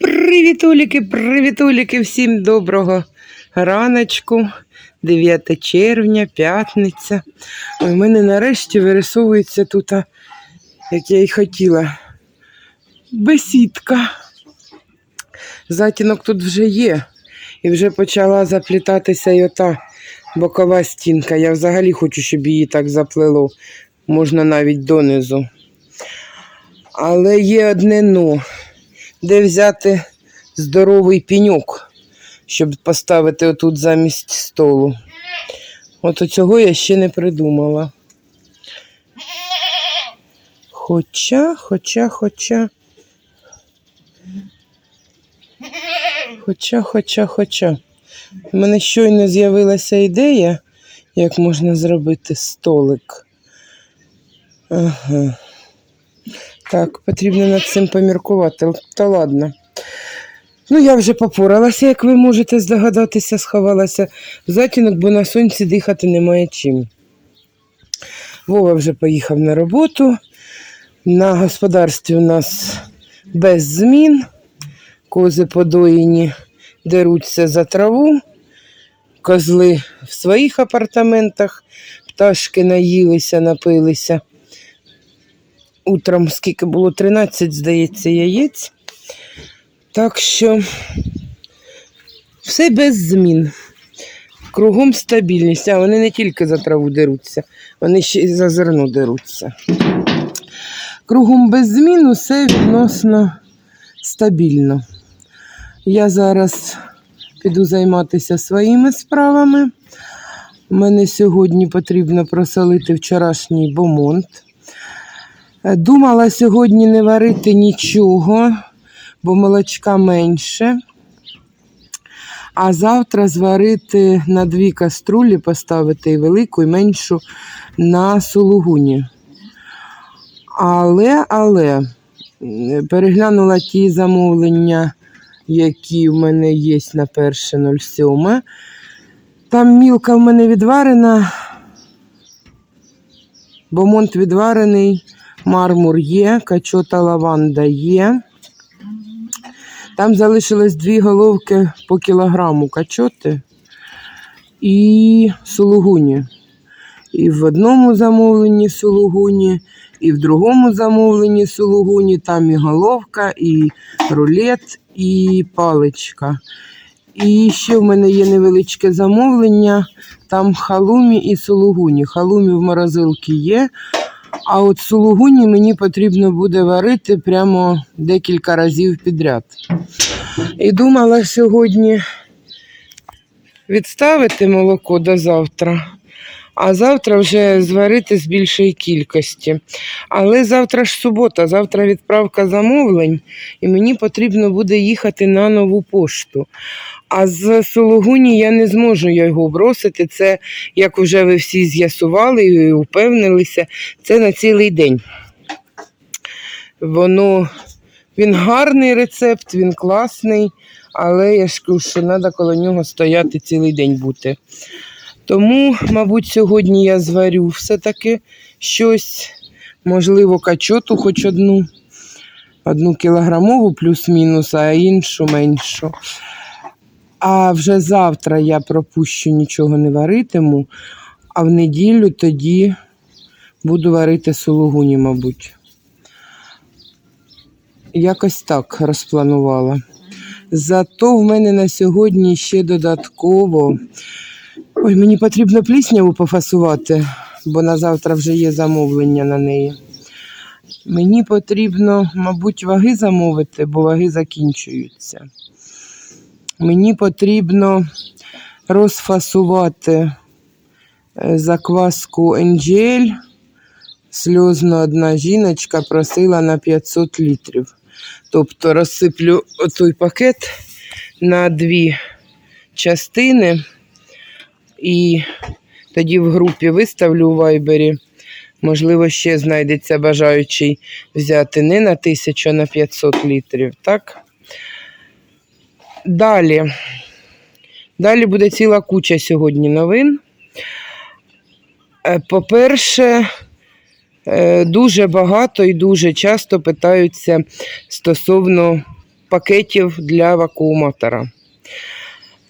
Привітуліки, привітуліки, всім доброго раночку. 9 червня, п'ятниця. У мене нарешті вирисовується тут, як я й хотіла, бесідка. Затінок тут вже є. І вже почала заплітатися й ота бокова стінка. Я взагалі хочу, щоб її так заплело. Можна навіть донизу. Але є одне но. Де взяти здоровий пеньок, щоб поставити отут замість столу. От цього я ще не придумала. Хоча, хоча, хоча. Хоча, хоча, хоча. У мене щойно з'явилася ідея, як можна зробити столик. Ага. Так, потрібно над цим поміркувати. Та ладно. Ну, я вже попоралася, як ви можете здогадатися, сховалася в затінок, бо на сонці дихати немає чим. Вова вже поїхав на роботу. На господарстві у нас без змін. Кози подоїні деруться за траву, козли в своїх апартаментах, пташки наїлися, напилися. Утром скільки було 13, здається, яєць. Так що все без змін. Кругом стабільність. А вони не тільки за траву деруться, вони ще й за зерно деруться. Кругом без змін усе відносно стабільно. Я зараз піду займатися своїми справами. Мене сьогодні потрібно просолити вчорашній бомонт. Е, Думала сьогодні не варити нічого, бо молочка менше. А завтра зварити на дві каструлі, поставити і велику, і меншу на сулугуні. Але, але переглянула ті замовлення, які в мене є на 1.07. Там мілка в мене відварена, бомонт відварений, мармур є, качота лаванда є. Там залишилось дві головки по кілограму качоти і сулугуні. І в одному замовленні сулугуні, і в другому замовленні сулугуні. Там і головка, і рулет, і паличка. І ще в мене є невеличке замовлення. Там халумі і сулугуні. Халумі в морозилці є. А от сулугуні мені потрібно буде варити прямо декілька разів підряд. І думала сьогодні відставити молоко до завтра, а завтра вже зварити з більшої кількості. Але завтра ж субота, завтра відправка замовлень, і мені потрібно буде їхати на нову пошту. А з Сологуні я не зможу його бросити. Це, як вже ви всі з'ясували і упевнилися, це на цілий день. Воно він гарний рецепт, він класний, але я ж кажу, що треба коло нього стояти цілий день бути. Тому, мабуть, сьогодні я зварю все-таки щось, можливо, качоту хоч одну, одну кілограмову плюс-мінус, а іншу меншу. А вже завтра я пропущу нічого не варитиму, а в неділю тоді буду варити сулугуні, мабуть. Якось так розпланувала. Зато в мене на сьогодні ще додатково. Ой, мені потрібно плісняву пофасувати, бо на завтра вже є замовлення на неї. Мені потрібно, мабуть, ваги замовити, бо ваги закінчуються. Мені потрібно розфасувати е, закваску NGL. Сльозно одна жіночка просила на 500 літрів. Тобто розсиплю отой пакет на дві частини і тоді в групі виставлю у вайбері. Можливо, ще знайдеться бажаючий взяти не на 1000, а на 500 літрів, так? Далі. Далі буде ціла куча сьогодні новин. Е, По-перше, е, дуже багато і дуже часто питаються стосовно пакетів для вакууматора.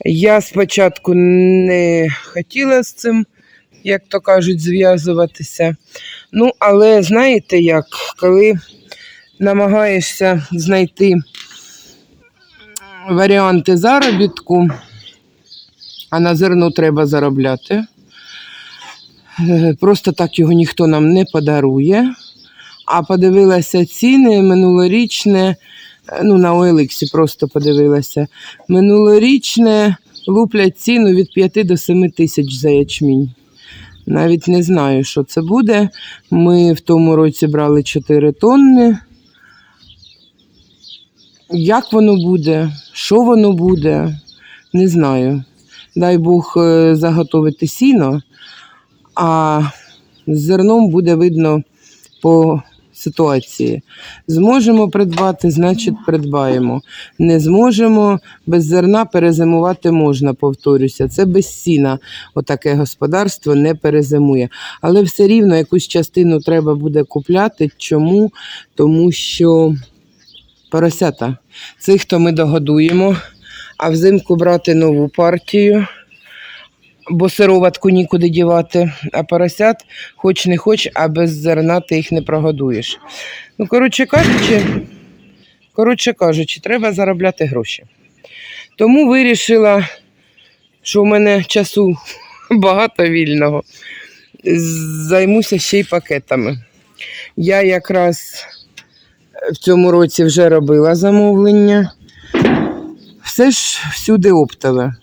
Я спочатку не хотіла з цим, як то кажуть, зв'язуватися. Ну, але знаєте як, коли намагаєшся знайти варіанти заробітку, а на зерно треба заробляти. Просто так його ніхто нам не подарує. А подивилася ціни минулорічне, ну на OLX просто подивилася. Минулорічне луплять ціну від 5 до 7 тисяч за ячмінь. Навіть не знаю, що це буде. Ми в тому році брали 4 тонни. Як воно буде, що воно буде, не знаю. Дай Бог е, заготовити сіно, а з зерном буде видно по ситуації. Зможемо придбати, значить придбаємо. Не зможемо, без зерна перезимувати можна, повторюся. Це без сіна. Отаке господарство не перезимує. Але все рівно якусь частину треба буде купляти. Чому? Тому що поросята. Цих то ми догодуємо, а взимку брати нову партію, бо сироватку нікуди дівати, а поросят хоч не хоч, а без зерна ти їх не прогодуєш. Ну, коротше кажучи, коротше кажучи, треба заробляти гроші. Тому вирішила, що в мене часу багато вільного. Займуся ще й пакетами. Я якраз в цьому році вже робила замовлення. Все ж всюди оптове.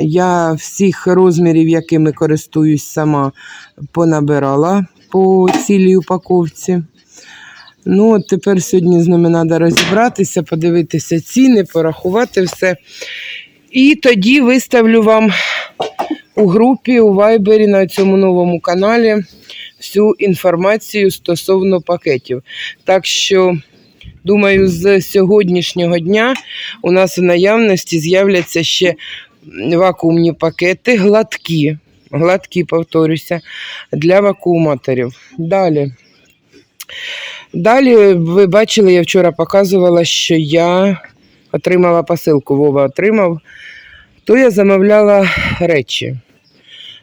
Я всіх розмірів, якими користуюсь сама, понабирала по цілій упаковці. Ну, от тепер сьогодні з ними треба розібратися, подивитися ціни, порахувати все. І тоді виставлю вам у групі, у Вайбері на цьому новому каналі всю інформацію стосовно пакетів. Так що, думаю, з сьогоднішнього дня у нас в наявності з'являться ще вакуумні пакети, гладкі. Гладкі, повторюся, для вакууматорів. Далі. Далі, ви бачили, я вчора показувала, що я отримала посилку, Вова отримав, то я замовляла речі.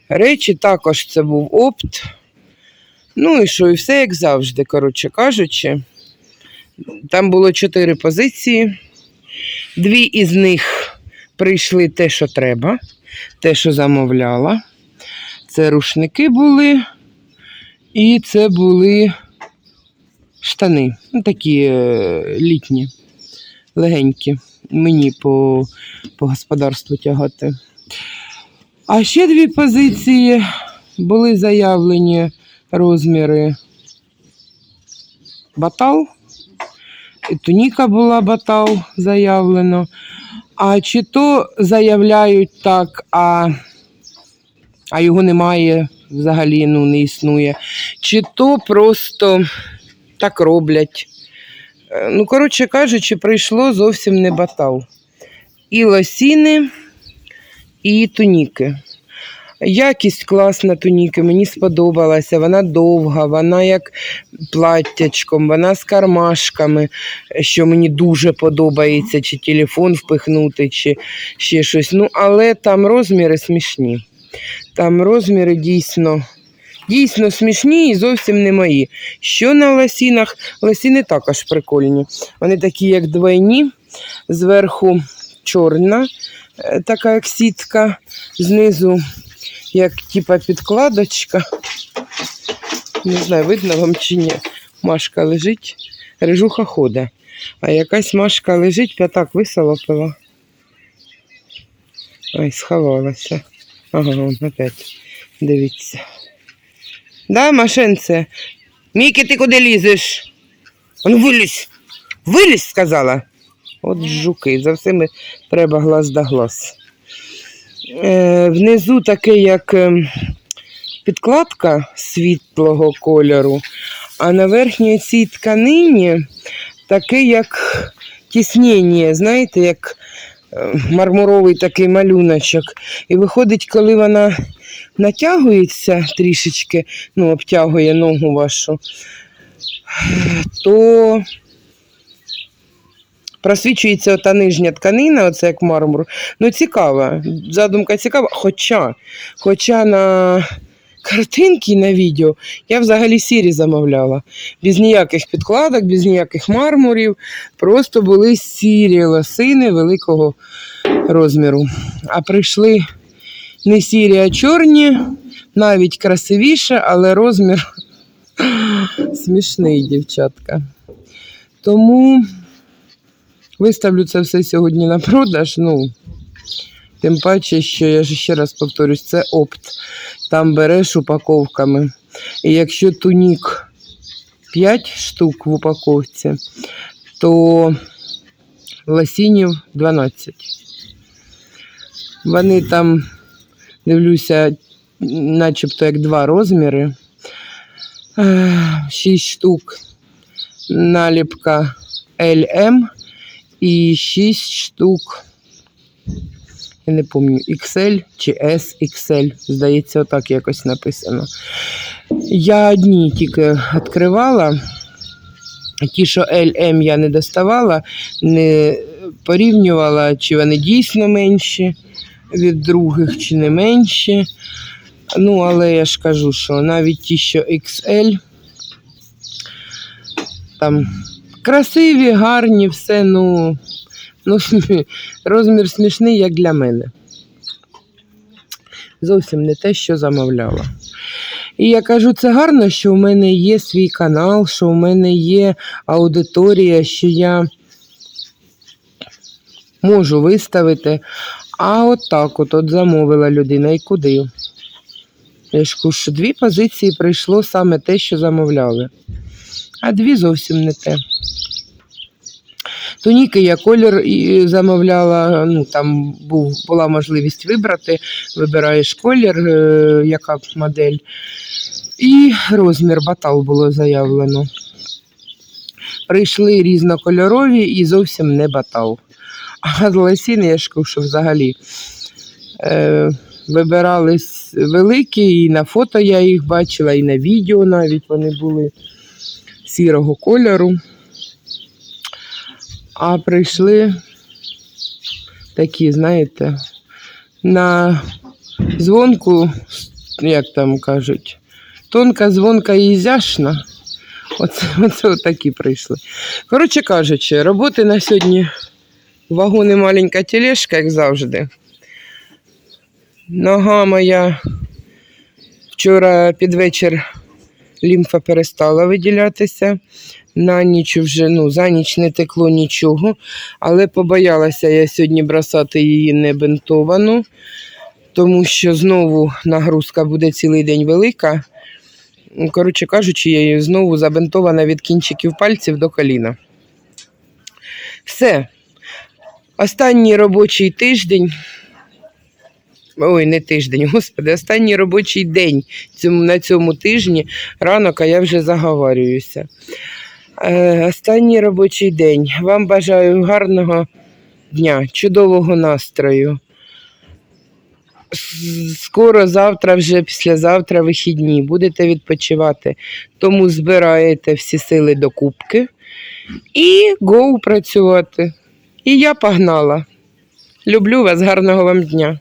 Речі також це був опт. Ну і що, і все як завжди, коротше кажучи. Там було чотири позиції. Дві із них прийшли те, що треба, те, що замовляла. Це рушники були, і це були штани. Ну, такі е, літні, легенькі. Мені по, по господарству тягати. А ще дві позиції були заявлені розміри батал. І туніка була батал заявлено. А чи то заявляють так, а, а його немає взагалі, ну не існує. Чи то просто так роблять. Е, Ну, коротше кажучи, прийшло зовсім не батал. І лосіни, і туніки. Якість класна туніки, мені сподобалася. Вона довга, вона як платтячком, вона з кармашками, що мені дуже подобається, чи телефон впихнути, чи ще щось. Ну, але там розміри смішні. Там розміри дійсно, дійсно смішні і зовсім не мої. Що на лосінах? Лосіни також прикольні. Вони такі, як двойні, зверху чорна, е, така як сітка, знизу як типа підкладочка. Не знаю, видно вам чи ні. Машка лежить, рижуха ходить. А якась машка лежить, п'ятак висолопила. Ой, сховалася. Ага, вон опять. Дивіться. Да, машинце? Мікі, ти куди лізеш? Ну вилізь. Вилізь, сказала. От жуки, за всіми треба глаз да глаз. Е, внизу таке, як ем, підкладка світлого кольору, а на верхній цій тканині таке, як тіснення, знаєте, як е, мармуровий такий малюночок. І виходить, коли вона натягується трішечки, ну, обтягує ногу вашу, то просвічується ота нижня тканина, оце як мармур. Ну, цікава. Задумка цікава. Хоча, хоча на картинки на відео я взагалі сірі замовляла. Без ніяких підкладок, без ніяких мармурів. Просто були сірі лосини великого розміру. А прийшли не сірі, а чорні, навіть красивіше, але розмір смішний, дівчатка. Тому виставлю це все сьогодні на продаж. Ну, тим паче, що я ж ще раз повторюсь, це опт. Там береш упаковками. І якщо тунік 5 штук в упаковці, то лосінів 12. Вони там, дивлюся, начебто як два розміри. 6 штук наліпка LM і 6 штук, я не пам'ятаю, XL чи SXL, здається, отак якось написано. Я одні тільки відкривала. Ті, що LM я не доставала, не порівнювала, чи вони дійсно менші від других, чи не менші. Ну, але я ж кажу, що навіть ті, що XL, там красиві, гарні, все, ну, ну розмір смішний, як для мене. Зовсім не те, що замовляла. І я кажу, це гарно, що в мене є свій канал, що в мене є аудиторія, що я можу виставити. А от так от, от замовила людина і куди. Я ж кажу, дві позиції прийшло саме те, що замовляли. А дві зовсім не те. Туніки я колір замовляла, ну там був, була можливість вибрати. Вибираєш колір, е, яка модель. І розмір батал було заявлено. Прийшли різнокольорові і зовсім не батал. А лосіни, я ж що взагалі е, вибирали великі, і на фото я їх бачила, і на відео навіть вони були сірого кольору. А прийшли такі, знаєте, на дзвонку, як там кажуть, тонка дзвонка і ізяшна. Оце, оце отакі прийшли. Коротше кажучи, роботи на сьогодні вагони маленька тележка, як завжди. Нога моя вчора під вечір лімфа перестала виділятися. На ніч вже ну, за ніч не текло нічого, але побоялася я сьогодні бросати її не бинтовану, тому що знову нагрузка буде цілий день велика. Коротше кажучи, я її знову забинтована від кінчиків пальців до коліна. Все. Останній робочий тиждень. Ой, не тиждень, господи, останній робочий день на цьому тижні. Ранок, а я вже заговорююся. Е, останній робочий день. Вам бажаю гарного дня, чудового настрою. Скоро завтра, вже післязавтра вихідні, будете відпочивати. Тому збираєте всі сили до кубки і гоу працювати. І я погнала. Люблю вас, гарного вам дня.